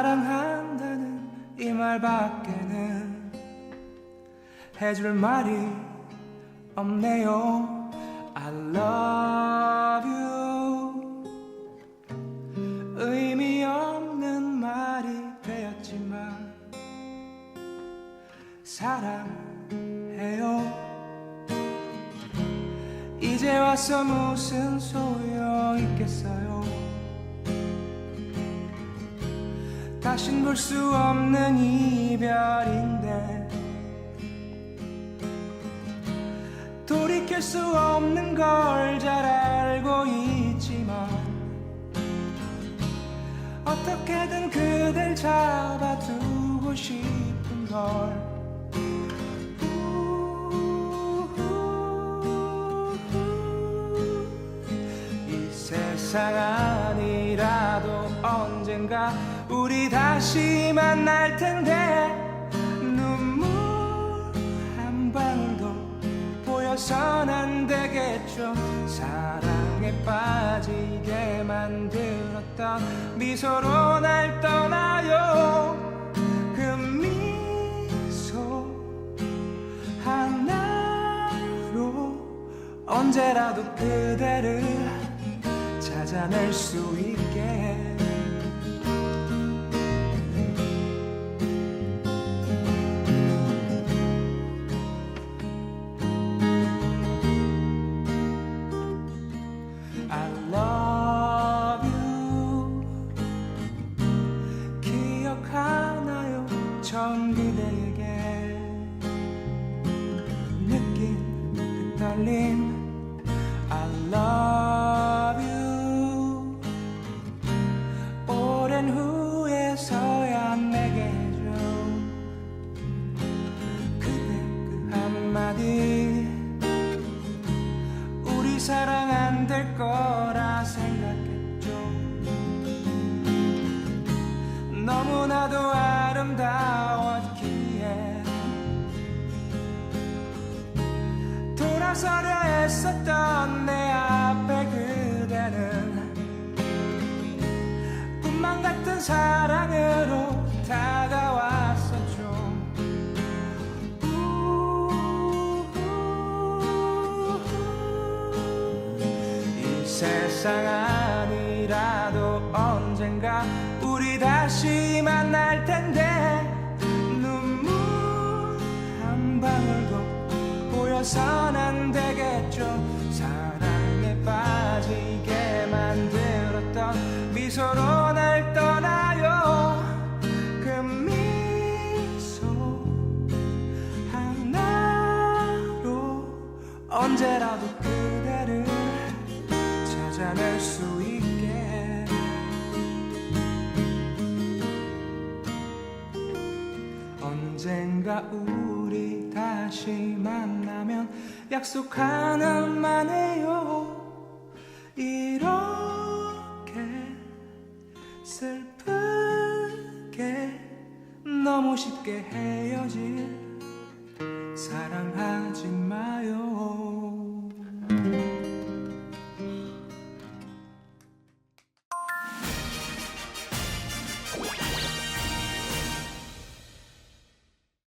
사랑한다는 이 말밖에는 해줄 말이 없네요. I love you. 의미 없는 말이 되었지만 사랑해요. 이제 와서 무슨 소용 있겠어요 다신 볼 수 없는 이별인데 돌이킬 수 없는 걸 잘 알고 있지만 어떻게든 그댈 잡아두고 싶은 걸. 이 세상 아니라도 언젠가 우리 다시 만날 텐데. 눈물 한 방울도 보여선 안 되겠죠. 사랑에 빠지게 만들었던 미소로 날 떠나요. 그 미소 하나로 언제라도 그대를 찾아낼 수 있게 처음 그대에게 느낀 그 떨림. I love you. 오랜 후에서야 내게 줘. 그대 그 한마디. 우리 사랑 안 될 거라 생각했죠. 너무나도 아름다웠 돌아서려 했었던 내 앞에 그대는 꿈만 같은 사랑으로 다가왔었죠. 이 세상 아니라도 언젠가 우리 다시 만날 텐데 눈물 한 방울도 보여선 안 미소로 날 떠나요. 그 미소 하나로 언제라도 그대를 찾아낼 수 있게. 언젠가 우리 다시 만나면 약속 하나만 해요. 이렇 쉽게 헤어질